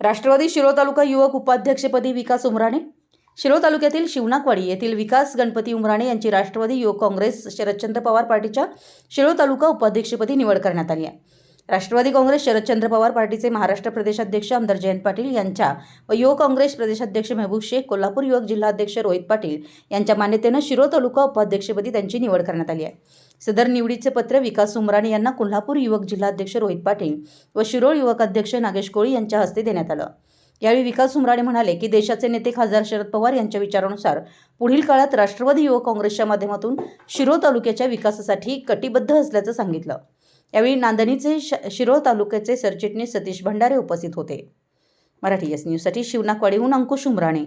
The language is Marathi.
राष्ट्रवादी शिरोळ तालुका युवक उपाध्यक्षपदी विकास उमराणे. शिरोळ तालुक्यातील शिवनाकवाडी येथील विकास गणपती उमराणे यांची राष्ट्रवादी युवक काँग्रेस शरदचंद्र पवार पार्टीच्या शिरोळ तालुका उपाध्यक्षपदी निवड करण्यात आली आहे. राष्ट्रवादी काँग्रेस शरदचंद्र पवार पार्टीचे महाराष्ट्र प्रदेशाध्यक्ष आमदार जयंत पाटील यांच्या व युवक काँग्रेस प्रदेशाध्यक्ष महबूब शेख कोल्हापूर युवक जिल्हाध्यक्ष रोहित पाटील यांच्या मान्यतेनं शिरो तालुका उपाध्यक्षपदी त्यांची निवड करण्यात आली आहे. सदर निवडीचे पत्र विकास उमराणे यांना कोल्हापूर युवक जिल्हाध्यक्ष रोहित पाटील व शिरोळ युवक अध्यक्ष नागेश कोळी यांच्या हस्ते देण्यात आलं. यावेळी विकास उमराणे म्हणाले की देशाचे नेते खासदार शरद पवार यांच्या विचारानुसार पुढील काळात राष्ट्रवादी युवक काँग्रेसच्या माध्यमातून शिरो तालुक्याच्या विकासासाठी कटिबद्ध असल्याचं सांगितलं. यावेळी नांदणीचे श शिरोळ तालुक्याचे सरचिटणीस सतीश भंडारे उपस्थित होते. मराठी एस न्यूजसाठी शिवनाकवाडीहून अंकुश उमराणे.